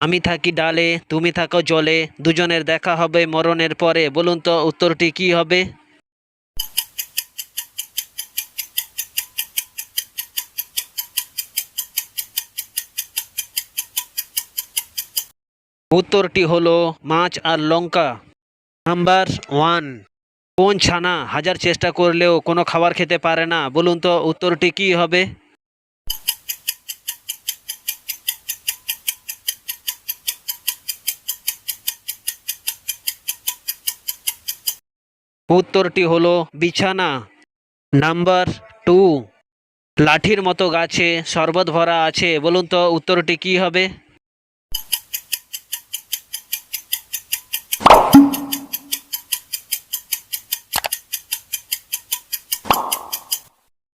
আমি থাকি ডালে, তুমি থাকো জলে, দুজনের দেখা হবে মরণের পরে। বলুন তো, উত্তরটি কি হবে? উত্তরটি হলো মাছ আর লঙ্কা। Number one. কোন ছানা হাজার চেষ্টা করলেও কোনো খাবার খেতে পারে না? বলুন তো, উত্তরটি কি হবে? উত্তরটি হলো বিছানা। Number two. লাঠির মতো গাছে শরবত ভরা আছে, বলুন তো উত্তরটি কি হবে?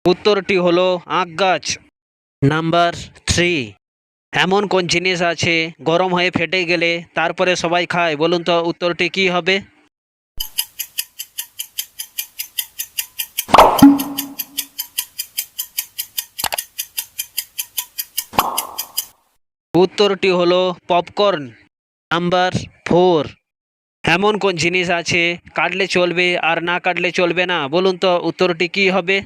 উত্তরটি হলো আখ গাছ। Number three. এমন কোন জিনিস আছে, গরম হয়ে ফেটে গেলে তারপরে সবাই খায়, বলুন তো উত্তরটি কি হবে? উত্তরটি হলো পপকর্ন নাম্বার ফোর এমন কোন জিনিস আছে কাটলে চলবে আর না কাটলে চলবে না? বলুন তো উত্তরটি কি হবে?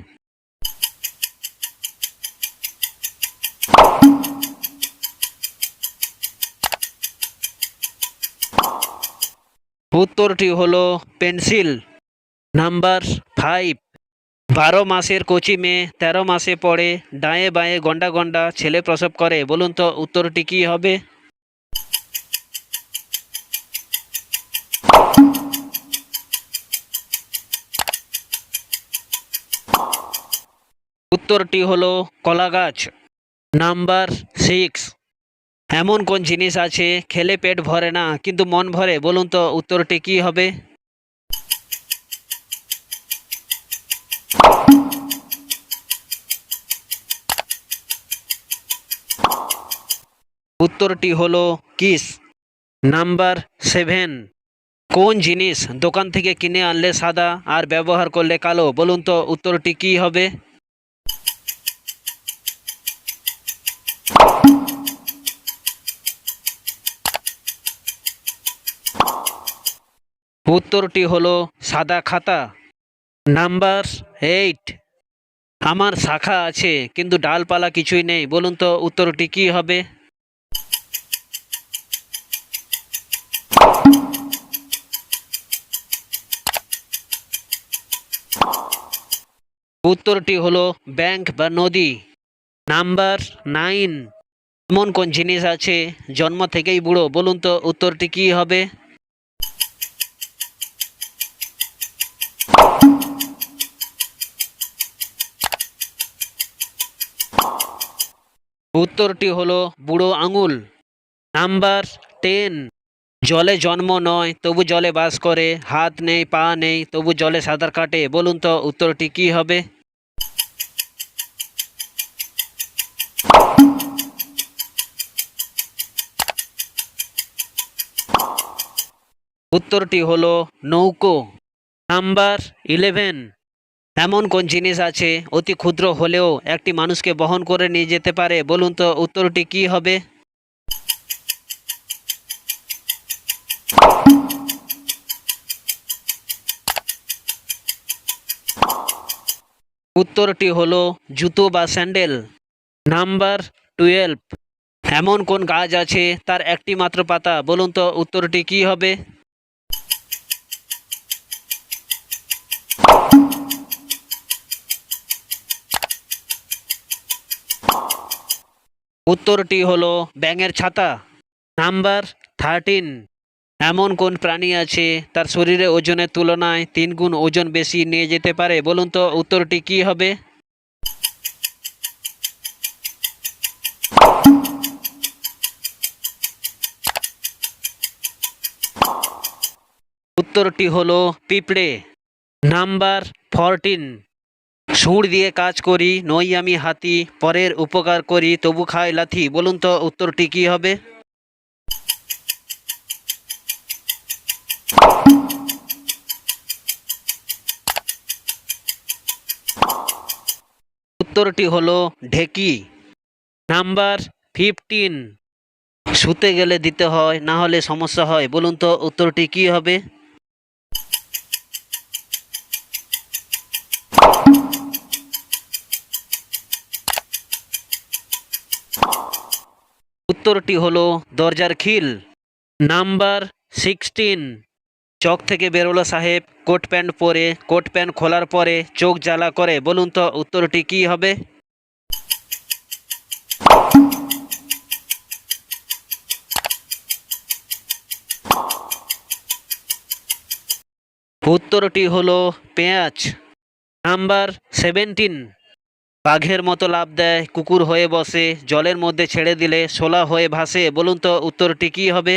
উত্তরটি হলো পেন্সিল নাম্বার ফাইভ বারো মাসের কচি মেয়ে, তেরো মাসে পড়ে, ডায়ে বাঁয়ে গন্ডা গন্ডা ছেলে প্রসব করে, বলুন তো উত্তরটি কি হবে? উত্তরটি হলো কলা গাছ নাম্বার সিক্স। এমন কোন জিনিস আছে, খেলে পেট ভরে না, কিন্তু মন ভরে, বলুন তো উত্তরটি কি হবে? উত্তরটি হলো কিস। Number seven. কোন জিনিস দোকান থেকে কিনে আনলে সাদা আর ব্যবহার করলে কালো? বলুন তো উত্তরটি কি হবে? উত্তরটি হলো সাদা খাতা। Number eight. আমার শাখা আছে, কিন্তু ডালপালা কিছুই নেই। বলুন তো, উত্তরটি কি হবে? উত্তরটি হলো ব্যাংক বা নদী। Number nine. এমন কোন জিনিস আছে, জন্ম থেকেই বুড়ো? বলুন তো, উত্তরটি কি হবে? উত্তরটি হলো বুড়ো আঙুল। নাম্বার টেন, জলে জন্ম নয়, তবু জলে বাস করে, হাত নেই, পা নেই, তবু জলে সাঁতার কাটে। বলুন তো উত্তরটি কি হবে? উত্তরটি হলো নৌকো। নাম্বার ইলেভেন এমন কোন জিনিস আছে? অতি ক্ষুদ্র হলেও একটি মানুষকে বহন করে নিয়ে যেতে পারে। বলুন তো উত্তরটি কি হবে? উত্তরটি হলো জুতো বা স্যান্ডেল। Number twelve. এমন কোন গাছ আছে? তার একটি মাত্র পাতা। বলুন তো উত্তরটি কি হবে? উত্তরটি হলো ব্যাঙের ছাতা। নাম্বার থার্টিন এমন কোন প্রাণী আছে তার শরীরে ওজনের তুলনায় তিন গুণ ওজন বেশি নিয়ে যেতে পারে? বলুন তো উত্তরটি কি হবে? উত্তরটি হলো পিঁপড়ে। নাম্বার ফরটিন সুর দিয়ে কাজ করি, নই আমি হাতি, পরের উপকার করি, তবু খাই লাথি। বলুন তো, উত্তরটি কি হবে? উত্তরটি হলো ঢেকি। Number fifteen. শুতে গেলে দিতে হয়, না হলে সমস্যা হয়। বলুন তো, উত্তরটি কি হবে? উত্তরটি হলো দরজার খিল। Number sixteen. চক থেকে বেরোলো সাহেব, কোট প্যান্ট পরে, কোট প্যান্ট খোলার পরে চোখ জ্বালা করে, বলুন তো উত্তরটি কি হবে? উত্তরটি হলো পেঁয়াজ। Number seventeen. বাঘের মতো লাভ দেয়, কুকুর হয়ে বসে, জলের মধ্যে ছেড়ে দিলে শোলা হয়ে ভাসে। বলুন তো, উত্তরটি কি হবে?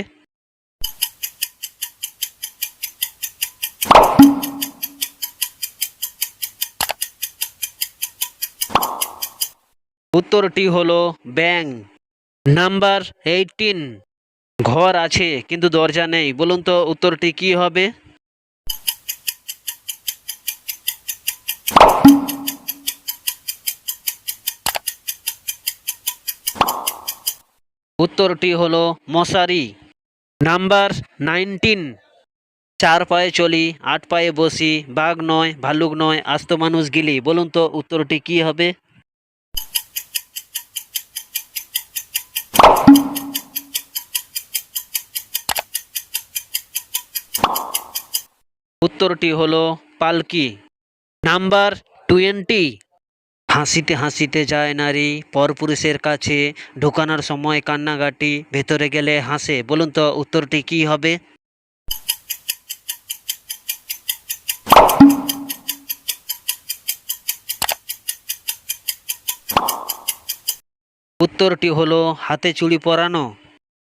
উত্তরটি হলো ব্যাং। Number eighteen. ঘর আছে, কিন্তু দরজা নেই। বলুন তো, উত্তরটি কি হবে? উত্তরটি হলো মশারি। Number nineteen. চার পায়ে চলি, আট পায়ে বসি, বাঘ নয়, ভাল্লুক নয়, আস্ত মানুষ গিলি। বলুন তো উত্তরটি কি হবে? উত্তরটি হলো পালকি। Number twenty. হাসিতে হাসিতে যায় নারী, পরপুরুষের কাছে ঢোকানোর সময় কান্নাকাটি, ভেতরে গেলে হাসে। বলুন তো, উত্তরটি কি হবে? উত্তরটি হলো, হাতে চুড়ি পরানো।